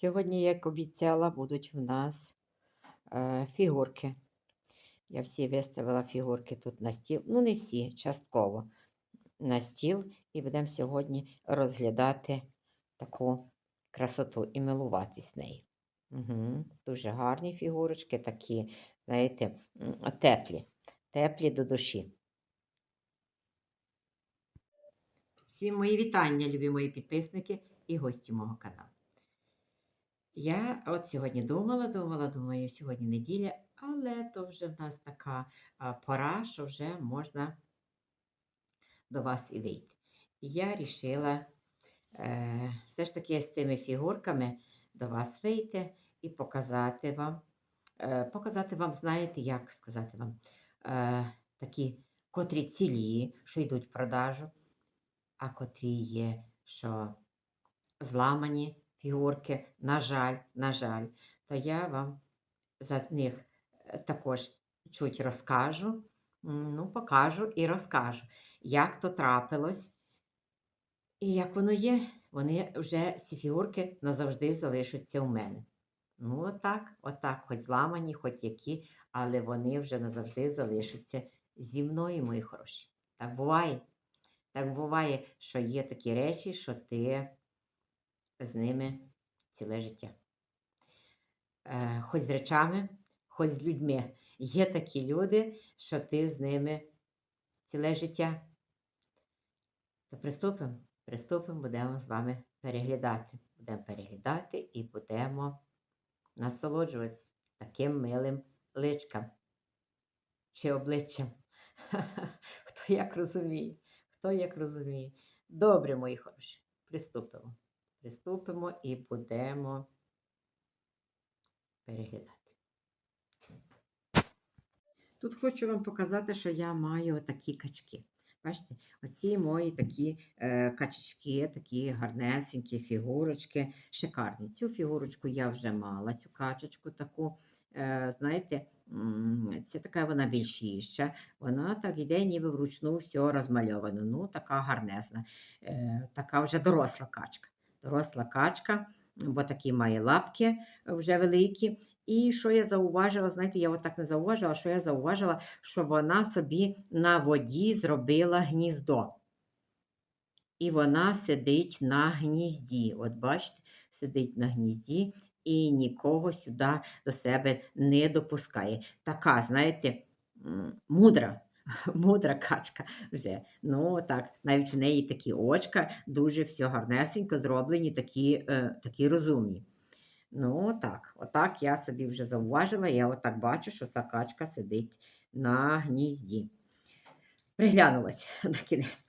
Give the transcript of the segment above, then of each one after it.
Сьогодні, як обіцяла, будуть в нас е, фігурки. Я всі виставила фігурки тут на стіл. Ну, не всі, частково на стіл. І будемо сьогодні розглядати таку красоту і милуватись нею. Угу. Дуже гарні фігурочки, такі, знаєте, теплі, теплі до душі. Всім мої вітання, любі мої підписники і гості мого каналу. Я от сьогодні думала, думала, думаю, сьогодні неділя, але то вже в нас така пора, що вже можна до вас і вийти. Я вирішила е, все ж таки з тими фігурками до вас вийти і показати вам, е, показати вам, знаєте, як сказати вам, е, такі, котрі цілі, що йдуть в продажу, а котрі є, що зламані фігурки, на жаль, на жаль, то я вам за них е, також чуть розкажу, ну, покажу і розкажу, як то трапилось і як воно є. Вони вже ці фігурки назавжди залишаться у мене. Ну, отак, отак, хоч зламані, хоч які, але вони вже назавжди залишаться зі мною, мої хороші. Так буває. Так буває, що є такі речі, що ти з ними ціле життя. Е, хоч з речами, хоч з людьми. Є такі люди, що ти з ними ціле життя. То приступимо, приступимо, будемо з вами переглядати. Будемо переглядати і будемо насолоджуватися таким милим личкам чи обличчям. Хто як розуміє, хто як розуміє. Добре, мої хороші, приступимо. Приступимо і будемо переглядати. Тут хочу вам показати, що я маю такі качки. Бачите, оці мої такі е, качечки, такі гарнесенькі фігурочки, шикарні. Цю фігурочку я вже мала, цю качечку таку. Е, знаєте, це така вона більшіша. Вона так іде, ніби вручну все розмальовано. Ну, така гарнезна, е, така вже доросла качка. Доросла качка, бо такі має лапки вже великі. І що я зауважила, знаєте, я отак не зауважила, що я зауважила, що вона собі на воді зробила гніздо. І вона сидить на гнізді. От бачите, сидить на гнізді і нікого сюди до себе не допускає. Така, знаєте, мудра. Мудра качка вже. Ну так, навіть в неї такі очка, дуже все гарнесенько зроблені, такі, е, такі розумні. Ну, так, отак я собі вже зауважила, я отак бачу, що ця качка сидить на гнізді. Приглянулась на кінець.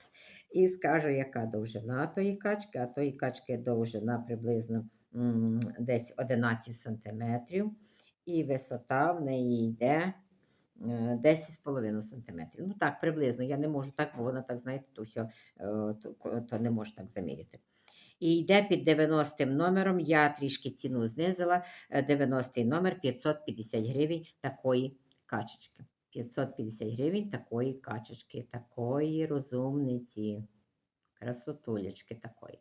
І скажу, яка довжина тої качки, а тої качки довжина приблизно м, десь 11 см. І висота в неї йде 10,5 см. Ну так, приблизно. Я не можу так, бо вона так, знаєте, то все, е, то, то не можу так заміряти. І йде під 90 номером. Я трішки ціну знизила. 90 номер 550 гривень такої качечки. 550 гривень такої качечки, такої розумниці. Красотулечки такої.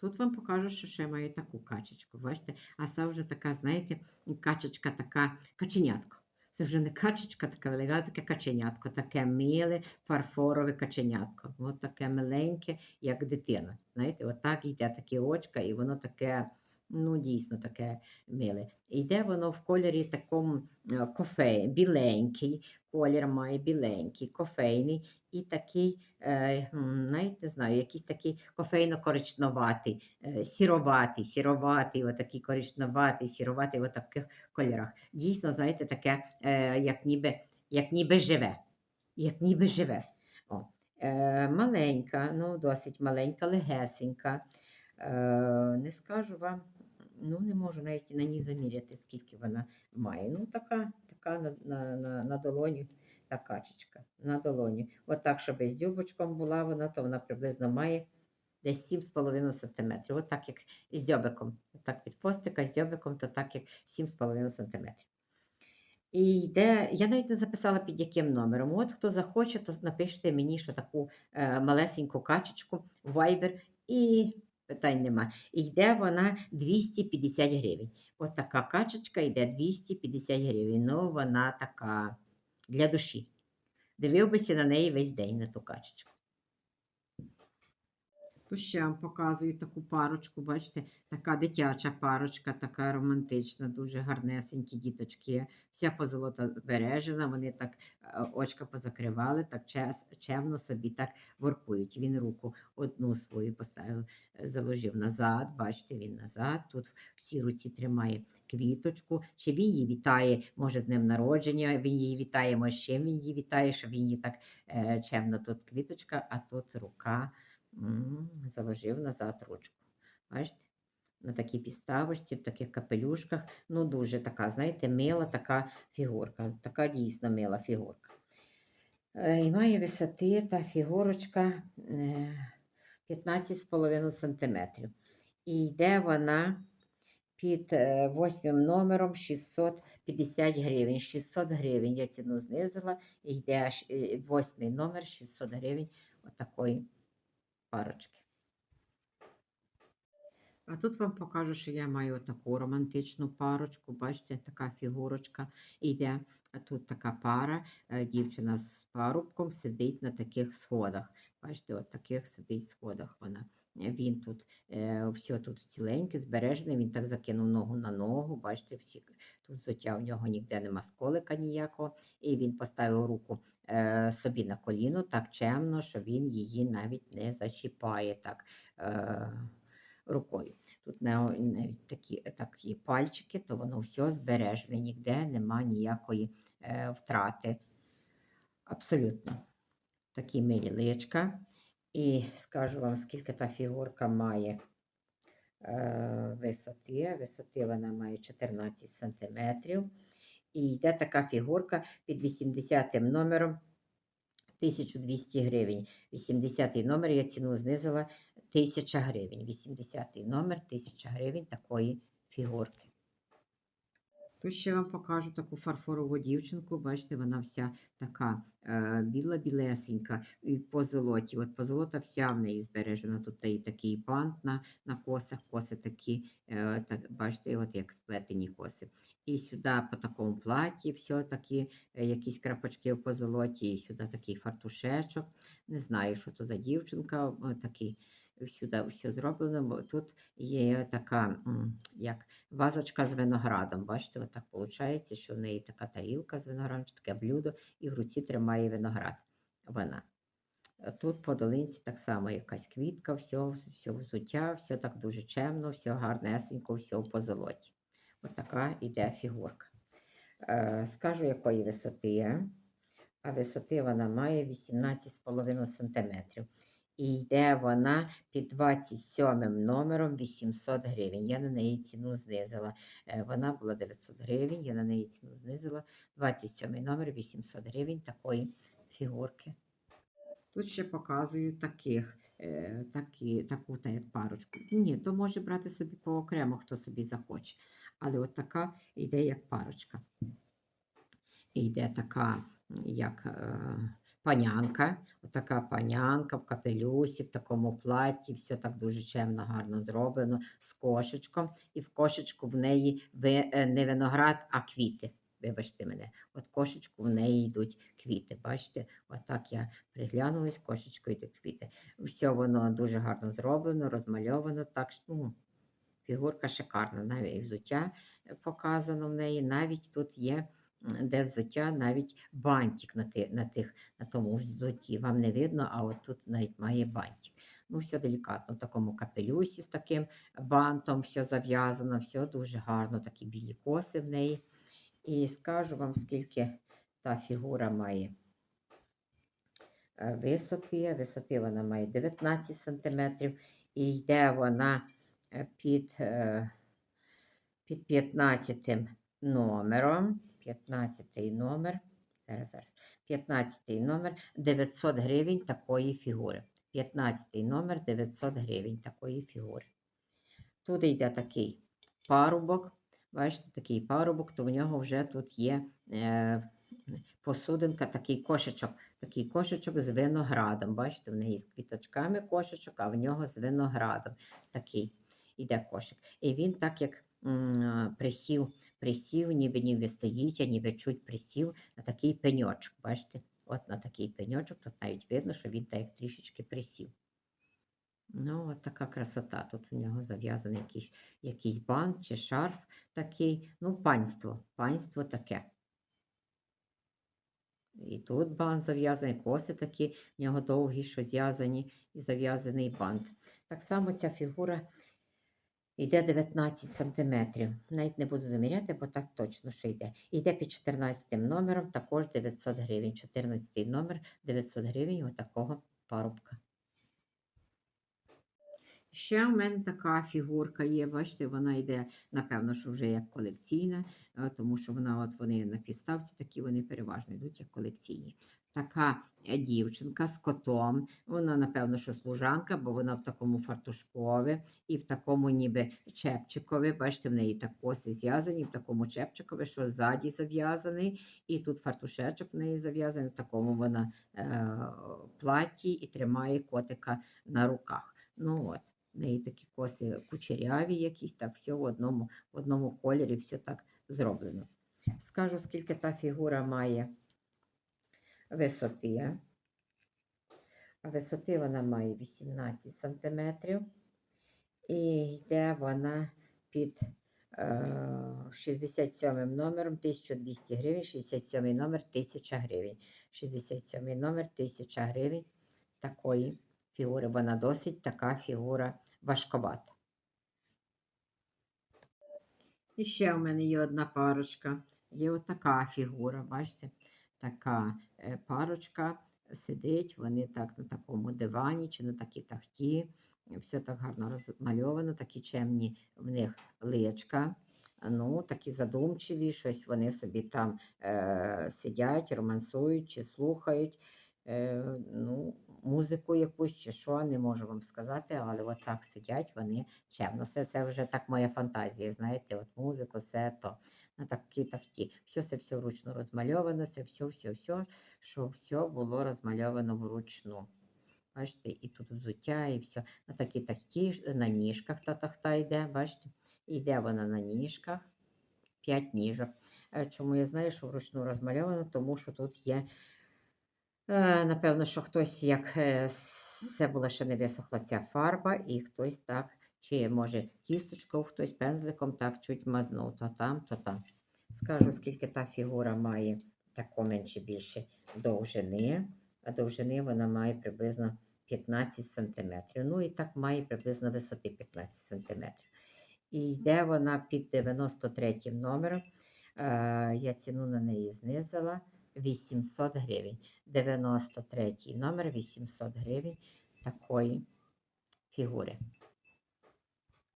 Тут вам покажу, що ще маю таку качечку. Бачите? А це вже така, знаєте, качечка така, каченятко. Це вже не качечка така велика, а таке каченятко, таке миле, фарфорове каченятко. Ось таке миленьке, як дитина. Знаєте, отак йде таке очка, і воно таке, ну, дійсно таке миле. Йде воно в кольорі такому е, кофе, біленький, колір має біленький, кофейний і такий, е, навіть не знаю, якийсь такий кофейно-коричневатий, е, сіроватий, сіроватий, отакий коричневатий, сіроватий, в таких кольорах. Дійсно, знаєте, таке, як ніби, як ніби живе. Як ніби живе. О. Е, маленька, ну, досить маленька, легесенька. Е, не скажу вам, ну, не можу навіть на ній заміряти, скільки вона має. Ну, така, така на, на, на, на долоні та качечка. На долоні. От щоб з дюбочком була вона, то вона приблизно має десь 7,5 см. От як з дзьобиком. Так від хвостика з дзьобиком, то так, як 7,5 см. І йде, я навіть не записала під яким номером. От хто захоче, то напишіть мені, що таку е, малесеньку качечку в Viber і питань нема. Йде вона 250 гривень. От така качечка йде 250 гривень. Ну, вона така для душі. Дивив бися на неї весь день, на ту качечку. То ще вам показую таку парочку, бачите, така дитяча парочка, така романтична, дуже гарнесенькі діточки. Вся позолота збережена, вони так е, очка позакривали, так чемно собі так воркують. Він руку одну свою поставив, е, заложив назад, бачите, він назад. Тут в цій руці тримає квіточку. Чи він її вітає, може, з днем народження, він її вітає, може, чим він її вітає, що він її так е, чемно тут квіточка, а тут рука. Заложив назад ручку. Бачите? На такій підставочці, в таких капелюшках. Ну, дуже така, знаєте, мила така фігурка. Така дійсно мила фігурка. Е, І має висоти та фігурочка е, 15,5 см. І йде вона під е, восьмим номером 650 гривень. 600 гривень я ціну знизила. І йде е, восьмий номер 600 гривень отакої парочки. А тут вам покажу, що я маю таку романтичну парочку. Бачите, така фігурочка йде. А тут така пара, е, дівчина з парубком сидить на таких сходах. Бачите, от таких сидить сходах вона. Він тут е, все тут ціленьке, збережене, він так закинув ногу на ногу. Бачите, всі тут взуття в нього ніде нема сколика ніякого. І він поставив руку е, собі на коліно так чемно, що він її навіть не зачіпає так е, рукою. Тут на- навіть такі, такі пальчики, то воно все збережене, ніде нема ніякої втрати. Абсолютно. Такі милі личка. І скажу вам, скільки та фігурка має е, висоти. Висоти вона має 14 см. І йде така фігурка під 80 номером 1200 гривень. 80 номер я ціну знизила 1000 гривень. 80 номер 1000 гривень такої фігурки. Тут ще вам покажу таку фарфорову дівчинку. Бачите, вона вся така е, біла-білесенька і по золоті. От позолота вся в неї збережена. Тут і такий бант на, на косах, коси такі, е, так, бачите, от як сплетені коси. І сюди по такому платі все такі е, якісь крапочки в позолоті, і сюди такий фартушечок. Не знаю, що то за дівчинка, такий. Сюди все зроблено, бо тут є така, як вазочка з виноградом. Бачите, отак виходить, що в неї така тарілка з виноградом, чи таке блюдо, і в руці тримає виноград. Вона. Тут по долинці так само якась квітка, все, все взуття, все так дуже чемно, все гарнесенько, все в позолоті. Отака іде фігурка. Е, скажу, якої висоти. А висоти вона має 18,5 см. І йде вона під 27 номером 800 гривень. Я на неї ціну знизила. Е, Вона була 900 гривень, я на неї ціну знизила. 27 номер 800 гривень такої фігурки. Тут ще показую таких, е, такі, таку та як парочку. Ні, то може брати собі поокремо, хто собі захоче. Але от така йде як парочка. І йде така, як е, панянка. Отака панянка в капелюсі, в такому платі, все так дуже чемно, гарно зроблено, з кошечком. І в кошечку в неї е, не виноград, а квіти. Вибачте мене, от кошечку в неї йдуть квіти. Бачите, отак я приглянулась, кошечкою йдуть квіти. Все воно дуже гарно зроблено, розмальовано. Так ну, фігурка шикарна. Навіть і взуття е, показано в неї. Навіть тут є де взуття, навіть бантик на, ти, на, тих, на тому взутті. Вам не видно, а от тут навіть має бантик. Ну, все делікатно, в такому капелюсі з таким бантом, все зав'язано, все дуже гарно, такі білі коси в неї. І скажу вам, скільки та фігура має е, висоти. Висоти вона має 19 см. І йде вона е, під, е, під 15 номером. 15 номер. Зараз, зараз. 15 номер 900 гривень такої фігури. 15 номер 900 гривень такої фігури. Тут йде такий парубок. Бачите, такий парубок, то в нього вже тут є е, посудинка, такий кошечок такий кошечок з виноградом. Бачите, в неї з квіточками кошечок, а в нього з виноградом. Такий іде кошик. І він так як присів, присів, ніби ніби стоїть, а ніби чуть присів на такий пеньочок. Бачите? От на такий пеньочок, тут навіть видно, що він так трішечки присів. Ну, от така красота. Тут у нього зав'язаний якийсь, якийсь бант чи шарф такий. Ну, панство, панство таке. І тут бант зав'язаний, коси такі, в нього довгі, що зв'язані, і зав'язаний бант. Так само ця фігура йде 19 см. Навіть не буду заміряти, бо так точно що йде. Йде під 14 номером, також 900 гривень. 14 номер 900 гривень отакого парубка. Ще в мене така фігурка є, бачите, вона йде, напевно, що вже як колекційна, е, тому що вона, от вони на підставці такі, вони переважно йдуть як колекційні. Така е, дівчинка з котом, вона, напевно, що служанка, бо вона в такому фартушкові і в такому ніби чепчикові. Бачите, в неї так коси зв'язані, в такому чепчикові, що ззаді зав'язаний, і тут фартушечок в неї зав'язаний, в такому вона е, платі і тримає котика на руках. Ну от. В неї такі коси кучеряві якісь, так все в одному, в одному кольорі, все так зроблено. Скажу, скільки та фігура має висоти. А висоти вона має 18 см. І йде вона під е, 67 номером 1200 гривень, 67 номер 1000 гривень. 67 номер 1000 гривень такої фігури. Вона досить така фігура важковата. І ще в мене є одна парочка. Є отака фігура, бачите? Така е, парочка сидить, вони так на такому дивані чи на такій тахті. Все так гарно розмальовано, такі чемні в них личка. Ну, такі задумчиві, щось вони собі там е, сидять, романсують чи слухають. Е, ну, музику якусь чи що, не можу вам сказати, але от так сидять вони чемно. Все це вже так моя фантазія, знаєте, от музику, все то на такі такі. Все це все вручну розмальовано, це все, все, все, що все було розмальовано вручну. Бачите, і тут взуття, і все. На такі такі, на ніжках та тахта йде, бачите? Йде вона на ніжках, 5 ніжок. Е, Чому я знаю, що вручну розмальовано? Тому що тут є Е, Напевно, що хтось, як е, це була ще не висохла ця фарба, і хтось так, чи може кісточкою, хтось пензликом так чуть мазнув, то там, то там. Скажу, скільки та фігура має тако менше більше довжини, а довжини вона має приблизно 15 см. Ну і так має приблизно висоти 15 см. І йде вона під 93 номером. Е, Я ціну на неї знизила 800 гривень. 93 номер 800 гривень такої фігури.